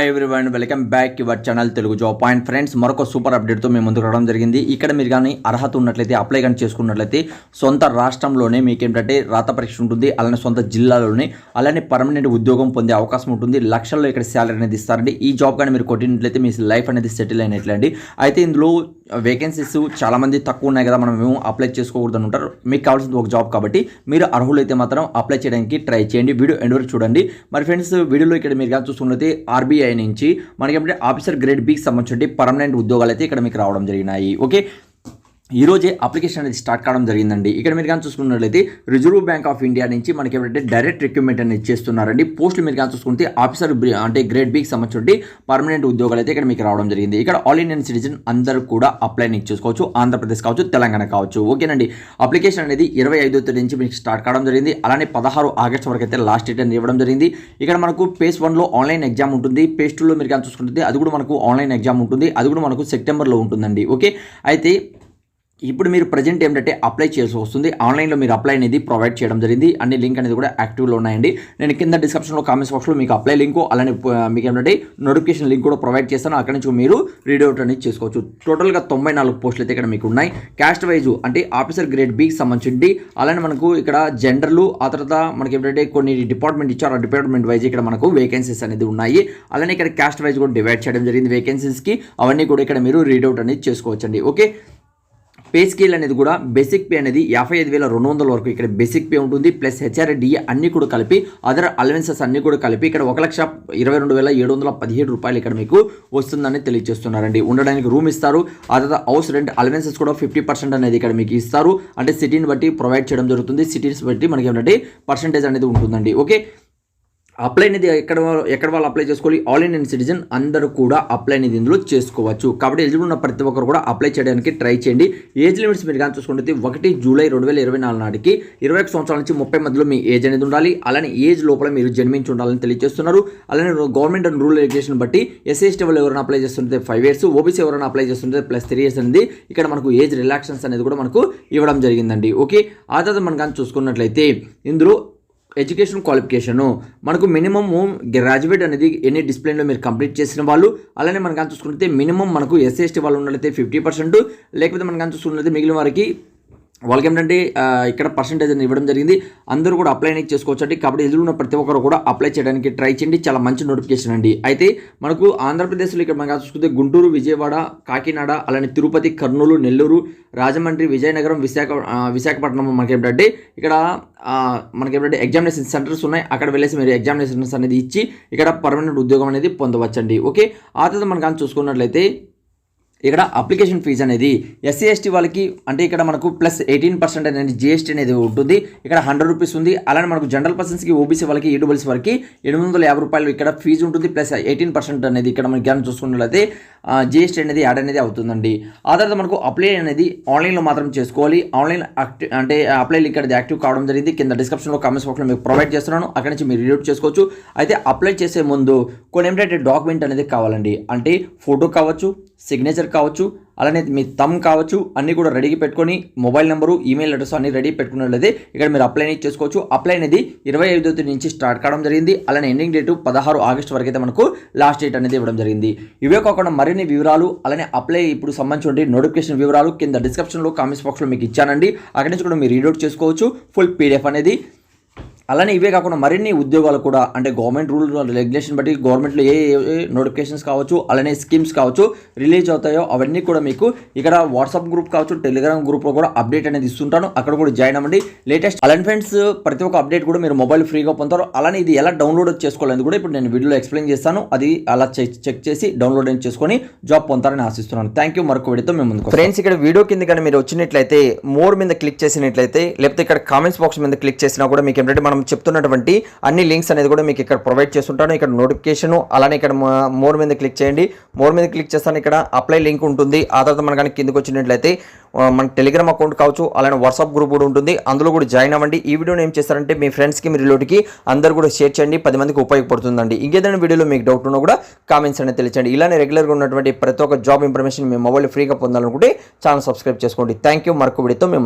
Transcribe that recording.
Hi everyone welcome back your channel Telugu job point friends మరొక super అప్డేట్తో మేము ముందుకు రావడం జరిగింది. ఇక్కడ మీరు కానీ అర్హత ఉన్నట్లయితే అప్లై కానీ చేసుకున్నట్లయితే సొంత రాష్ట్రంలోనే మీకు ఏంటంటే రాత పరీక్ష ఉంటుంది. అలానే సొంత జిల్లాలోనే అలానే పర్మనెంట్ ఉద్యోగం పొందే అవకాశం ఉంటుంది. లక్షల్లో ఇక్కడ శాలరీ అనేది ఇస్తారండి. ఈ జాబ్ కానీ మీరు కొట్టినట్లయితే మీ లైఫ్ అనేది సెటిల్ అయినట్లండి అయితే ఇందులో వేకెన్సీస్ చాలామంది తక్కువ ఉన్నాయి కదా మనం మేము అప్లై చేసుకోకూడదని ఉంటారు మీకు కావాల్సింది ఒక జాబ్ కాబట్టి మీరు అర్హులైతే మాత్రం అప్లై చేయడానికి ట్రై చేయండి. వీడియో ఎండ్ వరకు చూడండి. మరి ఫ్రెండ్స్ వీడియోలో ఇక్కడ మీరు కానీ చూసుకున్నట్లయితే ఆర్బీఐ నుంచి మనకి ఏంటంటే ఆఫీసర్ గ్రేడ్ బికి సంబంధించి పర్మనెంట్ ఉద్యోగాలు అయితే ఇక్కడ మీకు రావడం జరిగినాయి. ఓకే ఈరోజే అప్లికేషన్ అనేది స్టార్ట్ కావడం జరిగిందండి. ఇక్కడ మీరు కానీ చూసుకున్నట్లయితే రిజర్వ్ బ్యాంక్ ఆఫ్ ఇండియా నుంచి మనకి ఏంటంటే డైరెక్ట్ రిక్రూట్మెంట్ అనేది చేస్తున్నారండి పోస్టులు మీరు కానీ చూసుకుంటే ఆఫీసర్ అంటే గ్రేడ్ బీకి సంబంధించి పర్మనెంట్ ఉద్యోగాలు అయితే ఇక్కడ మీకు రావడం జరిగింది. ఇక్కడ ఆల్ ఇండియన్ సిటిజన్ అందరూ కూడా అప్లై చేసుకోవచ్చు. ఆంధ్రప్రదేశ్ కావచ్చు తెలంగాణ కావచ్చు. ఓకేనండి. అప్లికేషన్ అనేది ఇరవై ఐదో తేదీ నుంచి మీకు స్టార్ట్ కావడం జరిగింది. అలానే పదహారు ఆగస్టు వరకు అయితే లాస్ట్ డేట్ అనేది ఇవ్వడం జరిగింది. ఇక్కడ మనకు పేస్ వన్లో ఆన్లైన్ ఎగ్జామ్ ఉంటుంది. పేస్ టూలో మీరు కానీ చూసుకుంటే అది కూడా మనకు ఆన్లైన్ ఎగ్జామ్ ఉంటుంది. అది కూడా మనకు సెప్టెంబర్లో ఉంటుందండి. ఓకే. అయితే ఇప్పుడు మీరు ప్రజెంట్ ఏంటంటే అప్లై చేసి వస్తుంది. ఆన్లైన్లో మీరు అప్లై అనేది ప్రొవైడ్ చేయడం జరిగింది. అన్ని లింక్ అనేది కూడా యాక్టివ్లో ఉన్నాయండి. నేను కింద డిస్క్రిప్షన్లో కామెంట్స్ బాక్స్లో మీకు అప్లై లింక్ అలానే మీకు ఏంటంటే నోటిఫికేషన్ లింక్ కూడా ప్రొవైడ్ చేస్తాను. అక్కడి నుంచి మీరు రీడ్ అవుట్ అనేది చేసుకోవచ్చు. టోటల్గా తొంభై నాలుగు పోస్టులు అయితే ఇక్కడ మీకు ఉన్నాయి. క్యాస్ట్ వైజ్ అంటే ఆఫీసర్ గ్రేడ్ బికి సంబంధించి అలానే మనకు ఇక్కడ జెండర్లు ఆ తర్వాత మనకి ఏంటంటే కొన్ని డిపార్ట్మెంట్ ఇచ్చారు. ఆ డిపార్ట్మెంట్ వైజ్ ఇక్కడ మనకు వేకెన్సీస్ అనేది ఉన్నాయి. అలానే ఇక్కడ క్యాస్ట్ వైజ్ కూడా డివైడ్ చేయడం జరిగింది వేకెన్సీస్కి అవన్నీ కూడా ఇక్కడ మీరు రీడ్ అవుట్ అనేది చేసుకోవచ్చండి. ఓకే పే స్కేల్ అనేది కూడా బేసిక్ పే అనేది యాభై ఐదు వేల రెండు వందల వరకు ఇక్కడ బేసిక్ పే ఉంటుంది ప్లస్ హెచ్ఆర్డిఏ అన్ని కూడా కలిపి అదర్ అలవెన్సెస్ అన్ని కూడా కలిపి ఇక్కడ ఒక లక్ష ఇరవై రెండు వేల ఏడు వందల పదిహేడు రూపాయలు ఇక్కడ మీకు వస్తుందని తెలియజేస్తున్నారండి. ఉండడానికి రూమ్ ఇస్తారు ఆ తర్వాత హౌస్ రెంట్ అలవెన్సెస్ కూడా ఫిఫ్టీ పర్సెంట్ అనేది ఇక్కడ మీకు ఇస్తారు. అంటే సిటీని బట్టి ప్రొవైడ్ చేయడం జరుగుతుంది. సిటీస్ బట్టి మనకి ఏంటంటే పర్సెంటేజ్ అనేది ఉంటుందండి. ఓకే? అప్లై అనేది ఎక్కడ ఎక్కడ వాళ్ళు అప్లై చేసుకోవాలి? ఆల్ ఇండియన్ సిటిజన్ అందరూ కూడా అప్లై అనేది ఇందులో చేసుకోవచ్చు. కాబట్టి ఎలిజిబుల్ ఉన్న ప్రతి ఒక్కరు కూడా అప్లై చేయడానికి ట్రై చేయండి. ఏజ్ లిమిట్స్ మీరు కానీ చూసుకుంటే ఒకటి జూలై రెండు వేల ఇరవై నాలుగు నాటికి ఇరవై ఒక సంవత్సరాల నుంచి ముప్పై మధ్యలో మీ ఏజ్ అనేది ఉండాలి. అలానే ఏజ్ లోపల మీరు జన్మించి ఉండాలని తెలియజేస్తున్నారు. అలానే గవర్నమెంట్ అండ్ రూల్ రెగ్యులేషన్ బట్టి ఎస్సీఎస్టీ వాళ్ళు ఎవరైనా అప్లై చేస్తుంటే ఫైవ్ ఇయర్స్ ఓబీసీ ఎవరైనా అప్లై చేస్తుంటే ప్లస్ త్రీ ఇయర్స్ అనేది ఇక్కడ మనకు ఏజ్ రిలాక్షన్స్ అనేది కూడా మనకు ఇవ్వడం జరిగిందండి. ఓకే ఆ తర్వాత మనం కానీ చూసుకున్నట్లయితే ఇందులో ఎడ్యుకేషన్ క్వాలిఫికేషను. మనకు మినిమమ్ గ్రాడ్యుయేట్ అనేది ఎన్ని డిసిప్లిన్లో మీరు కంప్లీట్ చేసిన వాళ్ళు అలానే మనకు కానీ చూసుకుంటే మినిమం మనకు ఎస్సీ ఎస్టీ వాళ్ళు ఉన్నట్లయితే ఫిఫ్టీ పర్సెంట్ లేకపోతే మనం చూసుకున్నట్లయితే మిగిలిన వారికి వాళ్ళకి ఏంటంటే ఇక్కడ పర్సంటేజ్ అనేది ఇవ్వడం జరిగింది. అందరూ కూడా అప్లై అనేది చేసుకోవచ్చు అండి. కాబట్టి ఎదురు ఉన్న ప్రతి ఒక్కరు కూడా అప్లై చేయడానికి ట్రై చేయండి. చాలా మంచి నోటిఫికేషన్ అండి. అయితే మనకు ఆంధ్రప్రదేశ్లో ఇక్కడ మనం చూసుకుంటే గుంటూరు విజయవాడ కాకినాడ అలానే తిరుపతి కర్నూలు నెల్లూరు రాజమండ్రి విజయనగరం విశాఖ విశాఖపట్నం మనకి ఏంటంటే ఇక్కడ మనకి ఏంటంటే ఎగ్జామినేషన్ సెంటర్స్ ఉన్నాయి. అక్కడ వెళ్ళేసి మీరు ఎగ్జామినేషన్స్ అనేది ఇచ్చి ఇక్కడ పర్మనెంట్ ఉద్యోగం అనేది పొందవచ్చండి. ఓకే? ఆ తర్వాత మనం కానీ చూసుకున్నట్లయితే ఇక్కడ అప్లికేషన్ ఫీజు అనేది ఎస్సీ ఎస్టీ వాళ్ళకి అంటే ఇక్కడ మనకు ప్లస్ ఎయిటీన్ పర్సెంట్ అనేది జిఎస్టీ అనేది ఉంటుంది. ఇక్కడ హండ్రెడ్ రూపీస్ ఉంది. అలానే మనకు జనరల్ పర్సన్స్కి ఓబీసీ వాళ్ళకి e ఈడబ్ల్యూసీ వాళ్ళకి ఎనిమిది వందల యాభై రూపాయలు ఇక్కడ ఫీజు ఉంటుంది ప్లస్ ఎయిటీన్ పర్సెంట్ అనేది ఇక్కడ మనకి కానీ చూసుకున్నట్లయితే జిఎస్టీ అనేది యాడ్ అనేది అవుతుందండి. ఆ తర్వాత మనకు అప్లై అనేది ఆన్లైన్లో మాత్రం చేసుకోవాలి. ఆన్లైన్ యాక్టివ్ అంటే అప్లై ఇక్కడ యాక్టివ్ కావడం జరిగింది. కింద డిస్క్రిప్షన్లో కామెంట్స్ బాక్స్లో మీకు ప్రొవైడ్ చేస్తున్నాను. అక్కడి నుంచి మీరు రీడ్ చేసుకోవచ్చు. అయితే అప్లై చేసే ముందు కొన్ని ఏంటంటే డాక్యుమెంట్ అనేది కావాలండి. అంటే ఫోటో కావచ్చు సిగ్నేచర్ కావచ్చు అలానే మీ తమ్ కావచ్చు అన్నీ కూడా రెడీగా పెట్టుకొని మొబైల్ నెంబరు ఈమెయిల్ అడ్రస్ అన్ని రెడీ పెట్టుకున్నట్లయితే ఇక్కడ మీరు అప్లై అనేది చేసుకోవచ్చు. అప్లై అనేది ఇరవై ఐదో తేదీ నుంచి స్టార్ట్ కావడం జరిగింది. అలానే ఎండింగ్ డేటు పదహారు ఆగస్టు వరకు అయితే మనకు లాస్ట్ డేట్ అనేది ఇవ్వడం జరిగింది. ఇవే కాకుండా మరిన్ని వివరాలు అలానే అప్లై ఇప్పుడు సంబంధించిన నోటిఫికేషన్ వివరాలు కింద డిస్క్రిప్షన్లో కామెంట్స్ బాక్స్లో మీకు ఇచ్చానండి. అక్కడి నుంచి కూడా మీరు రీడౌట్ చేసుకోవచ్చు. ఫుల్ పీడిఎఫ్ అనేది అలానే ఇవే కాకుండా మరిన్ని ఉద్యోగాలు కూడా అంటే గవర్నమెంట్ రూల్ రెగ్యులేషన్ బట్టి గవర్నమెంట్లో ఏ ఏ నోటిఫికేషన్స్ కావచ్చు అలానే స్కీమ్స్ కావచ్చు రిలీజ్ అవుతాయో అవన్నీ కూడా మీకు ఇక్కడ వాట్సాప్ గ్రూప్ కావచ్చు టెలిగ్రామ్ గ్రూప్లో కూడా అప్డేట్ అనేది ఇస్తుంటాను. అక్కడ కూడా జాయిన్ అవ్వండి. లేటెస్ట్ అలాంటి ఫ్రెండ్స్ ప్రతి ఒక్క అప్డేట్ కూడా మీరు మొబైల్ ఫ్రీగా పొందుతారు. అలానే ఇది ఎలా డౌన్లోడ్ చేసుకోవాలని కూడా ఇప్పుడు నేను వీడియోలో ఎక్స్ప్లెయిన్ చేస్తాను. అది అలా చెక్ చెక్ చేసి డౌన్లోడ్ చేసుకొని జాబ్ పొందుతారని ఆశిస్తున్నాను. థ్యాంక్ యూ మరొక వీడియోతో మేము ముందుకు ఫ్రెండ్స్ ఇక్కడ వీడియో కింద కానీ మీరు వచ్చినట్లయితే మోర్ మీద క్లిక్ చేసినట్లయితే లేకపోతే ఇక్కడ కామెంట్స్ బాక్స్ మీద క్లిక్ చేసినా కూడా మీకు ఏంటంటే మనం చెప్తున్నటువంటి అన్ని లింక్స్ అనేది కూడా మీకు ఇక్కడ ప్రొవైడ్ చేస్తుంటాను. ఇక్కడ నోటిఫికేషన్ అలానే ఇక్కడ మోర్ మీద క్లిక్ చేయండి. మోర్ మీద క్లిక్ చేస్తాను. ఇక్కడ అప్లై లింక్ ఉంటుంది. ఆ తర్వాత మన కానీ కిందకి వచ్చినట్లయితే మన టెలిగ్రామ్ అకౌంట్ కావచ్చు అలానే వాట్సాప్ గ్రూప్ కూడా ఉంటుంది. అందులో కూడా జాయిన్ అవ్వండి. ఈ వీడియోని ఏం చేస్తారంటే మీ ఫ్రెండ్స్కి మీ రిలేటివ్కి అందరు కూడా షేర్ చేయండి. పది మందికి ఉపయోగపడుతుందండి. ఇంకేదైనా వీడియోలో మీకు డౌట్ ఉన్నా కూడా కామెంట్స్ అనేది తెలియచండి ఇలానే రెగ్యులర్గా ఉన్నటువంటి ప్రతి ఒక్క జాబ్ ఇన్ఫర్మేషన్ మీ మొబైల్ ఫ్రీగా పొందాలనుకుంటే ఛానల్ సబ్స్క్రైబ్ చేసుకోండి. థ్యాంక్ యూ మరొక వీడియోతో మేము